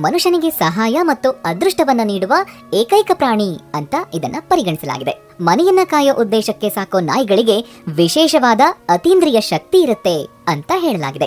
ಮನುಷ್ಯನಿಗೆ ಸಹಾಯ ಮತ್ತು ಅದೃಷ್ಟವನ್ನ ನೀಡುವ ಏಕೈಕ ಪ್ರಾಣಿ ಅಂತ ಇದನ್ನ ಪರಿಗಣಿಸಲಾಗಿದೆ. ಮನೆಯನ್ನ ಕಾಯೋ ಉದ್ದೇಶಕ್ಕೆ ಸಾಕೋ ನಾಯಿಗಳಿಗೆ ವಿಶೇಷವಾದ ಅತೀಂದ್ರಿಯ ಶಕ್ತಿ ಇರುತ್ತೆ ಅಂತ ಹೇಳಲಾಗಿದೆ.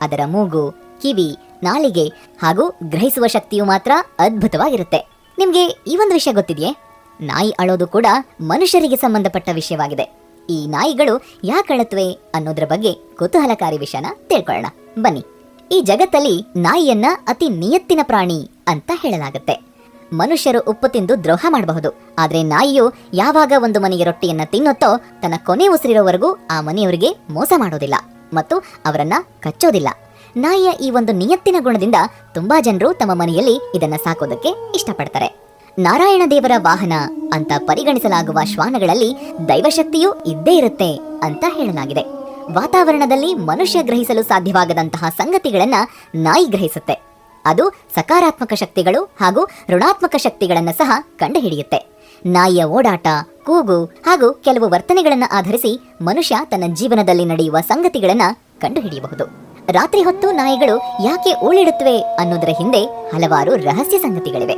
ಅದರ ಮೂಗು, ಕಿವಿ, ನಾಲಿಗೆ ಹಾಗೂ ಗ್ರಹಿಸುವ ಶಕ್ತಿಯು ಮಾತ್ರ ಅದ್ಭುತವಾಗಿರುತ್ತೆ. ನಿಮ್ಗೆ ಈ ಒಂದು ವಿಷಯ ಗೊತ್ತಿದೆಯೇ? ನಾಯಿ ಅಳೋದು ಕೂಡ ಮನುಷ್ಯರಿಗೆ ಸಂಬಂಧಪಟ್ಟ ವಿಷಯವಾಗಿದೆ. ಈ ನಾಯಿಗಳು ಯಾಕೆ ಅಳತ್ವೆ ಅನ್ನೋದ್ರ ಬಗ್ಗೆ ಕುತೂಹಲಕಾರಿ ವಿಷಯನ ತಿಳ್ಕೊಳ್ಳೋಣ. ಬನ್ನಿ. ಈ ಜಗತ್ತಲ್ಲಿ ನಾಯಿಯನ್ನ ಅತಿ ನಿಯತ್ತಿನ ಪ್ರಾಣಿ ಅಂತ ಹೇಳಲಾಗುತ್ತೆ. ಮನುಷ್ಯರು ಉಪ್ಪು ತಿಂದು ದ್ರೋಹ ಮಾಡಬಹುದು. ಆದರೆ ನಾಯಿಯು ಯಾವಾಗ ಒಂದು ಮನೆಯ ರೊಟ್ಟಿಯನ್ನ ತಿನ್ನುತ್ತೋ ತನ್ನ ಕೊನೆ ಉಸಿರಿರೋವರೆಗೂ ಆ ಮನೆಯವರಿಗೆ ಮೋಸ ಮಾಡೋದಿಲ್ಲ ಮತ್ತು ಅವರನ್ನ ಕಚ್ಚೋದಿಲ್ಲ. ನಾಯಿಯ ಈ ಒಂದು ನಿಯತ್ತಿನ ಗುಣದಿಂದ ತುಂಬಾ ಜನರು ತಮ್ಮ ಮನೆಯಲ್ಲಿ ಇದನ್ನ ಸಾಕೋದಕ್ಕೆ ಇಷ್ಟಪಡ್ತಾರೆ. ನಾರಾಯಣ ದೇವರ ವಾಹನ ಅಂತ ಪರಿಗಣಿಸಲಾಗುವ ಶ್ವಾನಗಳಲ್ಲಿ ದೈವಶಕ್ತಿಯೂ ಇದ್ದೇ ಇರುತ್ತೆ ಅಂತ ಹೇಳಲಾಗಿದೆ. ವಾತಾವರಣದಲ್ಲಿ ಮನುಷ್ಯ ಗ್ರಹಿಸಲು ಸಾಧ್ಯವಾಗದಂತಹ ಸಂಗತಿಗಳನ್ನ ನಾಯಿ ಗ್ರಹಿಸುತ್ತೆ. ಅದು ಸಕಾರಾತ್ಮಕ ಶಕ್ತಿಗಳು ಹಾಗೂ ಋಣಾತ್ಮಕ ಶಕ್ತಿಗಳನ್ನು ಸಹ ಕಂಡುಹಿಡಿಯುತ್ತೆ. ನಾಯಿಯ ಓಡಾಟ, ಕೂಗು ಹಾಗೂ ಕೆಲವು ವರ್ತನೆಗಳನ್ನು ಆಧರಿಸಿ ಮನುಷ್ಯ ತನ್ನ ಜೀವನದಲ್ಲಿ ನಡೆಯುವ ಸಂಗತಿಗಳನ್ನು ಕಂಡುಹಿಡಿಯಬಹುದು. ರಾತ್ರಿ ಹೊತ್ತು ನಾಯಿಗಳು ಯಾಕೆ ಉಳಿಡುತ್ತವೆ ಅನ್ನೋದರ ಹಿಂದೆ ಹಲವಾರು ರಹಸ್ಯ ಸಂಗತಿಗಳಿವೆ.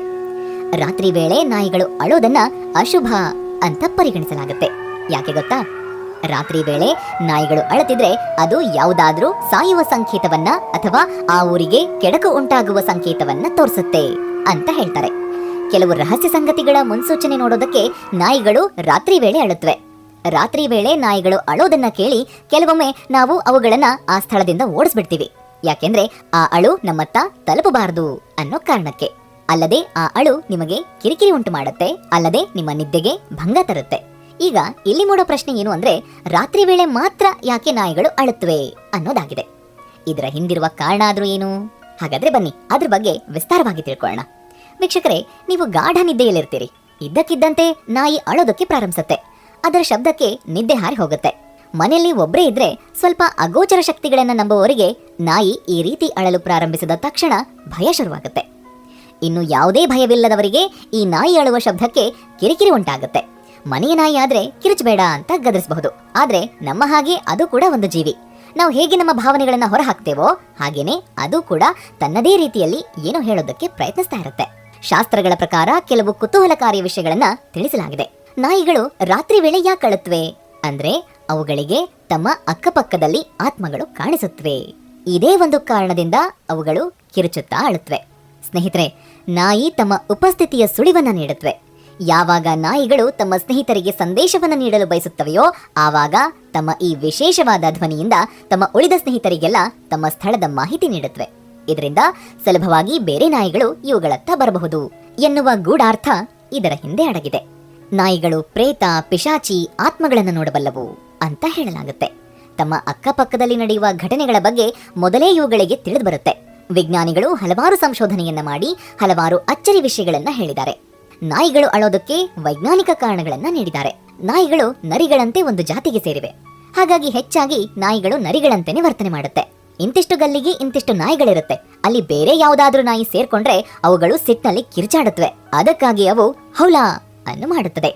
ರಾತ್ರಿ ವೇಳೆ ನಾಯಿಗಳು ಅಳೋದನ್ನ ಅಶುಭ ಅಂತ ಪರಿಗಣಿಸಲಾಗುತ್ತೆ. ಯಾಕೆ ಗೊತ್ತಾ? ರಾತ್ರಿ ವೇಳೆ ನಾಯಿಗಳು ಅಳತಿದ್ರೆ ಅದು ಯಾವುದಾದ್ರೂ ಸಾಯುವ ಸಂಕೇತವನ್ನ ಅಥವಾ ಆ ಊರಿಗೆ ಕೆಡಕು ಉಂಟಾಗುವ ಸಂಕೇತವನ್ನ ತೋರಿಸುತ್ತೆ ಅಂತ ಹೇಳ್ತಾರೆ. ಕೆಲವು ರಹಸ್ಯ ಸಂಗತಿಗಳ ಮುನ್ಸೂಚನೆ ನೋಡೋದಕ್ಕೆ ನಾಯಿಗಳು ರಾತ್ರಿ ವೇಳೆ ಅಳುತ್ತವೆ ರಾತ್ರಿ ವೇಳೆ ನಾಯಿಗಳು ಅಳೋದನ್ನ ಕೇಳಿ ಕೆಲವೊಮ್ಮೆ ನಾವು ಅವುಗಳನ್ನ ಆ ಸ್ಥಳದಿಂದ ಓಡಿಸ್ಬಿಡ್ತೀವಿ. ಯಾಕೆಂದ್ರೆ ಆ ಅಳು ನಮ್ಮತ್ತ ತಲುಪಬಾರದು ಅನ್ನೋ ಕಾರಣಕ್ಕೆ. ಅಲ್ಲದೆ ಆ ಅಳು ನಿಮಗೆ ಕಿರಿಕಿರಿ ಉಂಟು ಮಾಡುತ್ತೆ, ಅಲ್ಲದೆ ನಿಮ್ಮ ನಿದ್ದೆಗೆ ಭಂಗ ತರುತ್ತೆ. ಈಗ ಇಲ್ಲಿ ಮೂಡೋ ಪ್ರಶ್ನೆ ಏನು ಅಂದ್ರೆ, ರಾತ್ರಿ ವೇಳೆ ಮಾತ್ರ ಯಾಕೆ ನಾಯಿಗಳು ಅಳುತ್ತವೆ ಅನ್ನೋದಾಗಿದೆ. ಇದರ ಹಿಂದಿರುವ ಕಾರಣ ಆದ್ರೂ ಏನು? ಹಾಗಾದ್ರೆ ಬನ್ನಿ, ಅದ್ರ ಬಗ್ಗೆ ವಿಸ್ತಾರವಾಗಿ ತಿಳ್ಕೊಳ್ಳೋಣ. ವೀಕ್ಷಕರೇ, ನೀವು ಗಾಢ ನಿದ್ದೆಯಲ್ಲಿರ್ತೀರಿ. ಇದ್ದಕ್ಕಿದ್ದಂತೆ ನಾಯಿ ಅಳೋದಕ್ಕೆ ಪ್ರಾರಂಭಿಸುತ್ತೆ. ಅದರ ಶಬ್ದಕ್ಕೆ ನಿದ್ದೆ ಹಾರಿ ಹೋಗುತ್ತೆ. ಮನೆಯಲ್ಲಿ ಒಬ್ಬರೇ ಇದ್ರೆ ಸ್ವಲ್ಪ ಅಗೋಚರ ಶಕ್ತಿಗಳನ್ನ ನಂಬುವವರಿಗೆ ನಾಯಿ ಈ ರೀತಿ ಅಳಲು ಪ್ರಾರಂಭಿಸಿದ ತಕ್ಷಣ ಭಯ ಶುರುವಾಗುತ್ತೆ. ಇನ್ನು ಯಾವುದೇ ಭಯವಿಲ್ಲದವರಿಗೆ ಈ ನಾಯಿ ಅಳುವ ಶಬ್ದಕ್ಕೆ ಕಿರಿಕಿರಿ ಉಂಟಾಗುತ್ತೆ. ಮನೆಯ ನಾಯಿ ಆದ್ರೆ ಕಿರುಚಬೇಡ ಅಂತ ಗದರಿಸಬಹುದು. ಆದ್ರೆ ನಮ್ಮ ಹಾಗೆ ಅದು ಕೂಡ ಒಂದು ಜೀವಿ. ನಾವು ಹೇಗೆ ನಮ್ಮ ಭಾವನೆಗಳನ್ನ ಹೊರಹಾಕ್ತೇವೋ ಹಾಗೇನೆ ಅದು ಕೂಡ ತನ್ನದೇ ರೀತಿಯಲ್ಲಿ ಏನೋ ಹೇಳೋದಕ್ಕೆ ಪ್ರಯತ್ನಿಸ್ತಾ ಇರುತ್ತೆ. ಶಾಸ್ತ್ರಗಳ ಪ್ರಕಾರ ಕೆಲವು ಕುತೂಹಲಕಾರಿ ವಿಷಯಗಳನ್ನ ತಿಳಿಸಲಾಗಿದೆ. ನಾಯಿಗಳು ರಾತ್ರಿ ವೇಳೆ ಯಾಕೆ ಅಳುತ್ತವೆ ಅಂದ್ರೆ ಅವುಗಳಿಗೆ ತಮ್ಮ ಅಕ್ಕಪಕ್ಕದಲ್ಲಿ ಆತ್ಮಗಳು ಕಾಣಿಸುತ್ತವೆ ಇದೇ ಒಂದು ಕಾರಣದಿಂದ ಅವುಗಳು ಕಿರುಚುತ್ತಾ ಅಳುತ್ತವೆ ಸ್ನೇಹಿತರೆ, ನಾಯಿ ತಮ್ಮ ಉಪಸ್ಥಿತಿಯ ಸುಳಿವನ್ನ ನೀಡುತ್ತವೆ ಯಾವಾಗ ನಾಯಿಗಳು ತಮ್ಮ ಸ್ನೇಹಿತರಿಗೆ ಸಂದೇಶವನ್ನು ನೀಡಲು ಬಯಸುತ್ತವೆಯೋ ಆವಾಗ ತಮ್ಮ ಈ ವಿಶೇಷವಾದ ಧ್ವನಿಯಿಂದ ತಮ್ಮ ಉಳಿದ ಸ್ನೇಹಿತರಿಗೆಲ್ಲ ತಮ್ಮ ಸ್ಥಳದ ಮಾಹಿತಿ ನೀಡುತ್ತವೆ. ಇದರಿಂದ ಸುಲಭವಾಗಿ ಬೇರೆ ನಾಯಿಗಳು ಇವುಗಳತ್ತ ಬರಬಹುದು ಎನ್ನುವ ಗೂಢಾರ್ಥ ಇದರ ಹಿಂದೆ ಅಡಗಿದೆ. ನಾಯಿಗಳು ಪ್ರೇತ, ಪಿಶಾಚಿ, ಆತ್ಮಗಳನ್ನು ನೋಡಬಲ್ಲವು ಅಂತ ಹೇಳಲಾಗುತ್ತೆ. ತಮ್ಮ ಅಕ್ಕಪಕ್ಕದಲ್ಲಿ ನಡೆಯುವ ಘಟನೆಗಳ ಬಗ್ಗೆ ಮೊದಲೇ ಇವುಗಳಿಗೆ ತಿಳಿದು ಬರುತ್ತೆ. ವಿಜ್ಞಾನಿಗಳು ಹಲವಾರು ಸಂಶೋಧನೆಯನ್ನ ಮಾಡಿ ಹಲವಾರು ಅಚ್ಚರಿ ವಿಷಯಗಳನ್ನ ಹೇಳಿದ್ದಾರೆ. ನಾಯಿಗಳು ಅಳೋದಕ್ಕೆ ವೈಜ್ಞಾನಿಕ ಕಾರಣಗಳನ್ನ ನೀಡಿದ್ದಾರೆ. ನಾಯಿಗಳು ನರಿಗಳಂತೆ ಒಂದು ಜಾತಿಗೆ ಸೇರಿವೆ. ಹಾಗಾಗಿ ಹೆಚ್ಚಾಗಿ ನಾಯಿಗಳು ನರಿಗಳಂತೆನೆ ವರ್ತನೆ ಮಾಡುತ್ತೆ. ಇಂತಿಷ್ಟು ಗಲ್ಲಿಗೆ ಇಂತಿಷ್ಟು ನಾಯಿಗಳಿರುತ್ತೆ. ಅಲ್ಲಿ ಬೇರೆ ಯಾವುದಾದ್ರೂ ನಾಯಿ ಸೇರ್ಕೊಂಡ್ರೆ ಅವುಗಳು ಸಿಟ್ನಲ್ಲಿ ಕಿರ್ಚಾಡುತ್ತವೆ. ಅದಕ್ಕಾಗಿ ಅವು ಹೌಲಾ ಅನ್ನು ಮಾಡುತ್ತದೆ.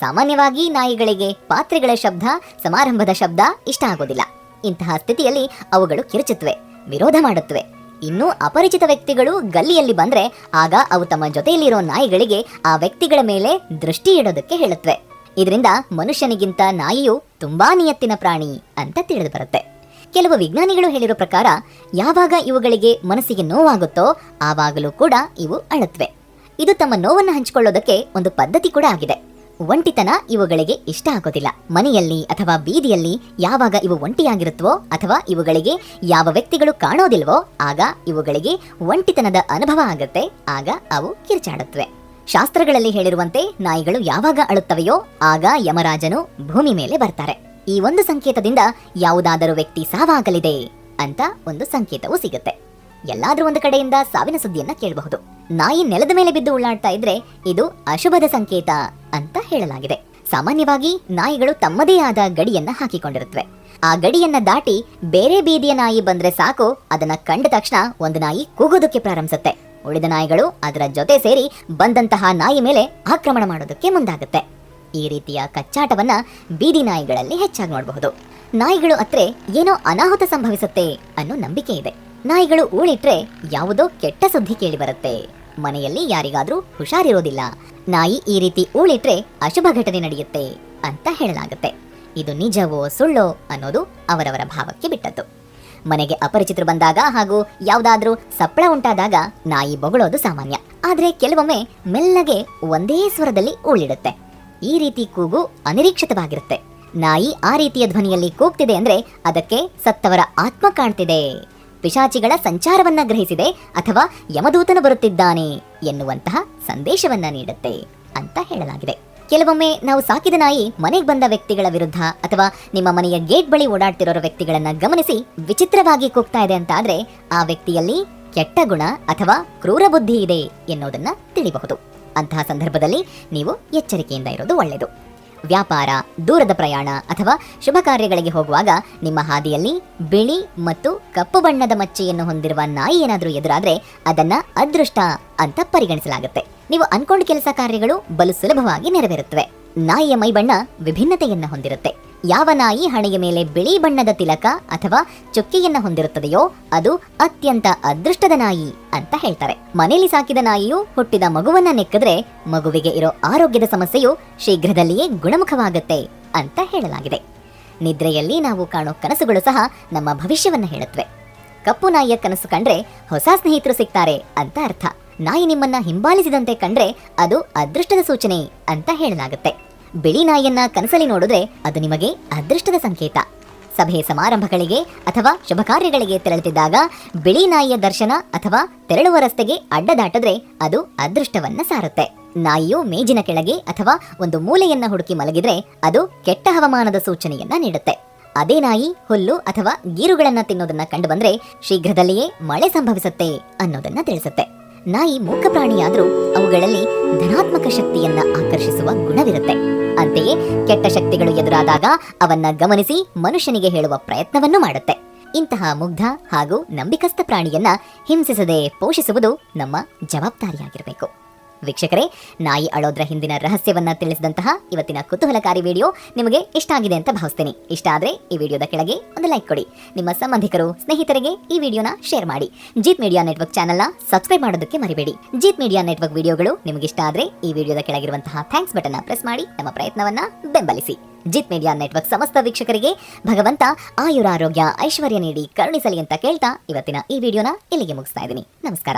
ಸಾಮಾನ್ಯವಾಗಿ ನಾಯಿಗಳಿಗೆ ಪಾತ್ರೆಗಳ ಶಬ್ದ, ಸಮಾರಂಭದ ಶಬ್ದ ಇಷ್ಟ ಆಗೋದಿಲ್ಲ. ಇಂತಹ ಸ್ಥಿತಿಯಲ್ಲಿ ಅವುಗಳು ಕಿರುಚುತ್ತವೆ, ವಿರೋಧ ಮಾಡುತ್ತವೆ. ಇನ್ನು ಅಪರಿಚಿತ ವ್ಯಕ್ತಿಗಳು ಗಲ್ಲಿಯಲ್ಲಿ ಬಂದ್ರೆ ಆಗ ಅವು ತಮ್ಮ ಜೊತೆಯಲ್ಲಿರೋ ನಾಯಿಗಳಿಗೆ ಆ ವ್ಯಕ್ತಿಗಳ ಮೇಲೆ ದೃಷ್ಟಿ ಇಡೋದಕ್ಕೆ ಹೇಳುತ್ತವೆ. ಇದರಿಂದ ಮನುಷ್ಯನಿಗಿಂತ ನಾಯಿಯು ತುಂಬಾ ನಿಯತ್ತಿನ ಪ್ರಾಣಿ ಅಂತ ತಿಳಿದು ಬರುತ್ತೆ ಕೆಲವು ವಿಜ್ಞಾನಿಗಳು ಹೇಳಿರೋ ಪ್ರಕಾರ, ಯಾವಾಗ ಇವುಗಳಿಗೆ ಮನಸ್ಸಿಗೆ ನೋವಾಗುತ್ತೋ ಆವಾಗಲೂ ಕೂಡ ಇವು ಅಳತ್ವೆ ಇದು ತಮ್ಮ ನೋವನ್ನು ಹಂಚಿಕೊಳ್ಳೋದಕ್ಕೆ ಒಂದು ಪದ್ಧತಿ ಕೂಡ ಆಗಿದೆ. ಒಂಟಿತನ ಇವುಗಳಿಗೆ ಇಷ್ಟ ಆಗೋದಿಲ್ಲ. ಮನೆಯಲ್ಲಿ ಅಥವಾ ಬೀದಿಯಲ್ಲಿ ಯಾವಾಗ ಇವು ಒಂಟಿಯಾಗಿರುತ್ತವೋ ಅಥವಾ ಇವುಗಳಿಗೆ ಯಾವ ವ್ಯಕ್ತಿಗಳು ಕಾಣೋದಿಲ್ವೋ ಆಗ ಇವುಗಳಿಗೆ ಒಂಟಿತನದ ಅನುಭವ ಆಗುತ್ತೆ. ಆಗ ಅವು ಕಿರ್ಚಾಡುತ್ತವೆ. ಶಾಸ್ತ್ರಗಳಲ್ಲಿ ಹೇಳಿರುವಂತೆ ನಾಯಿಗಳು ಯಾವಾಗ ಅಳುತ್ತವೆಯೋ ಆಗ ಯಮರಾಜನು ಭೂಮಿ ಮೇಲೆ ಬರ್ತಾರೆ. ಈ ಒಂದು ಸಂಕೇತದಿಂದ ಯಾವುದಾದರೂ ವ್ಯಕ್ತಿ ಸಾವಾಗಲಿದೆ ಅಂತ ಒಂದು ಸಂಕೇತವು ಸಿಗುತ್ತೆ. ಎಲ್ಲಾದ್ರೂ ಒಂದು ಕಡೆಯಿಂದ ಸಾವಿನ ಸುದ್ದಿಯನ್ನ ಕೇಳಬಹುದು. ನಾಯಿ ನೆಲದ ಮೇಲೆ ಬಿದ್ದು ಉಳ್ಳಾಡ್ತಾ ಇದ್ರೆ ಇದು ಅಶುಭದ ಸಂಕೇತ. ಅಂತ ಹೇಳಲಾಗಿದೆ. ಸಾಮಾನ್ಯವಾಗಿ ನಾಯಿಗಳು ತಮ್ಮದೇ ಆದ ಗಡಿಯನ್ನ ಹಾಕಿಕೊಂಡಿರುತ್ತವೆ. ಆ ಗಡಿಯನ್ನ ದಾಟಿ ಬೇರೆ ಬೀದಿಯ ನಾಯಿ ಬಂದ್ರೆ ಸಾಕು, ಅದನ್ನ ಕಂಡ ತಕ್ಷಣ ಒಂದು ನಾಯಿ ಕೂಗೋದಕ್ಕೆ ಪ್ರಾರಂಭಿಸುತ್ತೆ. ಉಳಿದ ನಾಯಿಗಳು ಅದರ ಜೊತೆ ಸೇರಿ ಬಂದಂತಹ ನಾಯಿ ಮೇಲೆ ಆಕ್ರಮಣ ಮಾಡೋದಕ್ಕೆ ಮುಂದಾಗುತ್ತೆ. ಈ ರೀತಿಯ ಕಚ್ಚಾಟವನ್ನ ಬೀದಿ ನಾಯಿಗಳಲ್ಲಿ ಹೆಚ್ಚಾಗಿ ನೋಡಬಹುದು. ನಾಯಿಗಳು ಅತ್ರೆ ಏನೋ ಅನಾಹುತ ಸಂಭವಿಸುತ್ತೆ ಅನ್ನೋ ನಂಬಿಕೆ ಇದೆ. ನಾಯಿಗಳು ಊಳಿಟ್ರೆ ಯಾವುದೋ ಕೆಟ್ಟ ಸುದ್ದಿ ಕೇಳಿ ಬರುತ್ತೆ. ಮನೆಯಲ್ಲಿ ಯಾರಿಗಾದ್ರೂ ಹುಷಾರಿರೋದಿಲ್ಲ. ನಾಯಿ ಈ ರೀತಿ ಊಳಿಟ್ರೆ ಅಶುಭ ಘಟನೆ ನಡೆಯುತ್ತೆ ಅಂತ ಹೇಳಲಾಗುತ್ತೆ. ಇದು ನಿಜವೋ ಸುಳ್ಳೋ ಅನ್ನೋದು ಅವರವರ ಭಾವಕ್ಕೆ ಬಿಟ್ಟದ್ದು. ಮನೆಗೆ ಅಪರಿಚಿತರು ಬಂದಾಗ ಹಾಗೂ ಯಾವುದಾದ್ರೂ ಸಪ್ಪಳ ಉಂಟಾದಾಗ ನಾಯಿ ಬೊಗಳೋದು ಸಾಮಾನ್ಯ. ಆದರೆ ಕೆಲವೊಮ್ಮೆ ಮೆಲ್ಲಗೆ ಒಂದೇ ಸ್ವರದಲ್ಲಿ ಉಳಿಡುತ್ತೆ ಈ ರೀತಿ ಕೂಗು ಅನಿರೀಕ್ಷಿತವಾಗಿರುತ್ತೆ. ನಾಯಿ ಆ ರೀತಿಯ ಧ್ವನಿಯಲ್ಲಿ ಕೂಗ್ತಿದೆ ಅಂದ್ರೆ ಅದಕ್ಕೆ ಸತ್ತವರ ಆತ್ಮ ಕಾಣ್ತಿದೆ. ಪಿಶಾಚಿಗಳ ಸಂಚಾರವನ್ನ ಗ್ರಹಿಸಿದೆ ಅಥವಾ ಯಮದೂತನ ಬರುತ್ತಿದ್ದಾನೆ ಎನ್ನುವಂತಹ ಸಂದೇಶವನ್ನ ನೀಡುತ್ತೆ ಅಂತ ಹೇಳಲಾಗಿದೆ. ಕೆಲವೊಮ್ಮೆ ನಾವು ಸಾಕಿದ ನಾಯಿ ಮನೆಗೆ ಬಂದ ವ್ಯಕ್ತಿಗಳ ವಿರುದ್ಧ ಅಥವಾ ನಿಮ್ಮ ಮನೆಯ ಗೇಟ್ ಬಳಿ ಓಡಾಡ್ತಿರೋ ವ್ಯಕ್ತಿಗಳನ್ನ ಗಮನಿಸಿ ವಿಚಿತ್ರವಾಗಿ ಕೂಗ್ತಾ ಇದೆ ಅಂತ ಆದ್ರೆ ಆ ವ್ಯಕ್ತಿಯಲ್ಲಿ ಕೆಟ್ಟ ಗುಣ ಅಥವಾ ಕ್ರೂರ ಬುದ್ಧಿ ಇದೆ ಎನ್ನುವುದನ್ನ ತಿಳಿಬಹುದು. ಅಂತಹ ಸಂದರ್ಭದಲ್ಲಿ ನೀವು ಎಚ್ಚರಿಕೆಯಿಂದ ಇರೋದು ಒಳ್ಳೆಯದು. ವ್ಯಾಪಾರ, ದೂರದ ಪ್ರಯಾಣ ಅಥವಾ ಶುಭ ಕಾರ್ಯಗಳಿಗೆ ಹೋಗುವಾಗ ನಿಮ್ಮ ಹಾದಿಯಲ್ಲಿ ಬಿಳಿ ಮತ್ತು ಕಪ್ಪು ಬಣ್ಣದ ಮಚ್ಚೆಯನ್ನು ಹೊಂದಿರುವ ನಾಯಿ ಏನಾದರೂ ಎದುರಾದರೆ ಅದನ್ನು ಅದೃಷ್ಟ ಅಂತ ಪರಿಗಣಿಸಲಾಗುತ್ತೆ. ನೀವು ಅನ್ಕೊಂಡ ಕೆಲಸ ಕಾರ್ಯಗಳು ಬಲು ಸುಲಭವಾಗಿ ನೆರವೇರುತ್ತವೆ. ನಾಯಿಯ ಮೈ ಬಣ್ಣ ವಿಭಿನ್ನತೆಯನ್ನು ಹೊಂದಿರುತ್ತೆ. ಯಾವ ನಾಯಿ ಹಣೆಯ ಮೇಲೆ ಬಿಳಿ ಬಣ್ಣದ ತಿಲಕ ಅಥವಾ ಚುಕ್ಕಿಯನ್ನು ಹೊಂದಿರುತ್ತದೆಯೋ ಅದು ಅತ್ಯಂತ ಅದೃಷ್ಟದ ನಾಯಿ ಅಂತ ಹೇಳ್ತಾರೆ. ಮನೆಯಲ್ಲಿ ಸಾಕಿದ ನಾಯಿಯು ಹುಟ್ಟಿದ ಮಗುವನ್ನ ನೆಕ್ಕಿದ್ರೆ ಮಗುವಿಗೆ ಇರೋ ಆರೋಗ್ಯದ ಸಮಸ್ಯೆಯು ಶೀಘ್ರದಲ್ಲಿಯೇ ಗುಣಮುಖವಾಗುತ್ತೆ ಅಂತ ಹೇಳಲಾಗಿದೆ. ನಿದ್ರೆಯಲ್ಲಿ ನಾವು ಕಾಣೋ ಕನಸುಗಳು ಸಹ ನಮ್ಮ ಭವಿಷ್ಯವನ್ನ ಹೇಳುತ್ತವೆ. ಕಪ್ಪು ನಾಯಿಯ ಕನಸು ಕಂಡ್ರೆ ಹೊಸ ಸ್ನೇಹಿತರು ಸಿಗ್ತಾರೆ ಅಂತ ಅರ್ಥ. ನಾಯಿ ನಿಮ್ಮನ್ನ ಹಿಂಬಾಲಿಸಿದಂತೆ ಕಂಡ್ರೆ ಅದು ಅದೃಷ್ಟದ ಸೂಚನೆ ಅಂತ ಹೇಳಲಾಗುತ್ತೆ. ಬಿಳಿ ನಾಯಿಯನ್ನ ಕನಸಲ್ಲಿ ನೋಡಿದ್ರೆ ಅದು ನಿಮಗೆ ಅದೃಷ್ಟದ ಸಂಕೇತ. ಸಭೆ ಸಮಾರಂಭಗಳಿಗೆ ಅಥವಾ ಶುಭ ಕಾರ್ಯಗಳಿಗೆ ತೆರಳುತ್ತಿದ್ದಾಗ ಬಿಳಿ ನಾಯಿಯ ದರ್ಶನ ಅಥವಾ ತೆರಳುವ ರಸ್ತೆಗೆ ಅಡ್ಡದಾಟದ್ರೆ ಅದು ಅದೃಷ್ಟವನ್ನ ಸಾರುತ್ತೆ. ನಾಯಿಯು ಮೇಜಿನ ಕೆಳಗೆ ಅಥವಾ ಒಂದು ಮೂಲೆಯನ್ನ ಹುಡುಕಿ ಮಲಗಿದ್ರೆ ಅದು ಕೆಟ್ಟ ಹವಾಮಾನದ ಸೂಚನೆಯನ್ನ ನೀಡುತ್ತೆ. ಅದೇ ನಾಯಿ ಹುಲ್ಲು ಅಥವಾ ಗೀರುಗಳನ್ನ ತಿನ್ನೋದನ್ನ ಕಂಡುಬಂದ್ರೆ ಶೀಘ್ರದಲ್ಲಿಯೇ ಮಳೆ ಸಂಭವಿಸುತ್ತೆ ಅನ್ನೋದನ್ನ ತಿಳಿಸುತ್ತೆ. ನಾಯಿ ಮೂಕ ಪ್ರಾಣಿಯಾದರೂ ಅವುಗಳಲ್ಲಿ ಧನಾತ್ಮಕ ಶಕ್ತಿಯನ್ನ ಆಕರ್ಷಿಸುವ ಗುಣವಿರುತ್ತೆ. ಅಂತೆಯೇ ಕೆಟ್ಟ ಶಕ್ತಿಗಳು ಎದುರಾದಾಗ ಅವನ್ನ ಗಮನಿಸಿ ಮನುಷ್ಯನಿಗೆ ಹೇಳುವ ಪ್ರಯತ್ನವನ್ನು ಮಾಡುತ್ತೆ. ಇಂತಹ ಮುಗ್ಧ ಹಾಗೂ ನಂಬಿಕಸ್ಥ ಪ್ರಾಣಿಯನ್ನ ಹಿಂಸಿಸದೆ ಪೋಷಿಸುವುದು ನಮ್ಮ ಜವಾಬ್ದಾರಿಯಾಗಿರಬೇಕು. ವೀಕ್ಷಕರೇ, ನಾಯಿ ಅಳೋದ್ರ ಹಿಂದಿನ ರಹಸ್ಯವನ್ನ ತಿಳಿಸಿದಂತಹ ಇವತ್ತಿನ ಕುತೂಹಲಕಾರಿ ವಿಡಿಯೋ ನಿಮಗೆ ಇಷ್ಟ ಆಗಿದೆ ಅಂತ ಭಾವಿಸ್ತೇನೆ. ಇಷ್ಟ ಆದ್ರೆ ಈ ವಿಡಿಯೋದ ಕೆಳಗೆ ಒಂದು ಲೈಕ್ ಕೊಡಿ. ನಿಮ್ಮ ಸಂಬಂಧಿಕರು, ಸ್ನೇಹಿತರಿಗೆ ಈ ವಿಡಿಯೋನ ಶೇರ್ ಮಾಡಿ. ಜೀತ್ ಮೀಡಿಯಾ ನೆಟ್ವರ್ಕ್ ಚಾನೆಲ್ನ ಸಬ್ಸ್ಕ್ರೈಬ್ ಮಾಡೋದಕ್ಕೆ ಮರಿಬೇಡಿ. ಜೀತ್ ಮೀಡಿಯಾ ನೆಟ್ವರ್ಕ್ ವಿಡಿಯೋಗಳು ನಿಮಗೆ ಇಷ್ಟ ಆದ್ರೆ ಈ ವಿಡಿಯೋದ ಕೆಳಗಿರುವಂತಹ ಥ್ಯಾಂಕ್ಸ್ ಬಟನ್ ಪ್ರೆಸ್ ಮಾಡಿ, ನಮ್ಮ ಪ್ರಯತ್ನವನ್ನ ಬೆಂಬಲಿಸಿ. ಜಿತ್ ಮೀಡಿಯಾ ನೆಟ್ವರ್ಕ್ ಸಮಸ್ತ ವೀಕ್ಷಕರಿಗೆ ಭಗವಂತ ಆಯುರಾರೋಗ್ಯ, ಐಶ್ವರ್ಯ ನೀಡಿ, ಕರುಣಿಸಲಿ ಅಂತ ಕೇಳ್ತಾ ಇವತ್ತಿನ ಈ ವಿಡಿಯೋನ ಇಲ್ಲಿಗೆ ಮುಗಿಸ್ತಾ ಇದ್ದೀನಿ. ನಮಸ್ಕಾರ.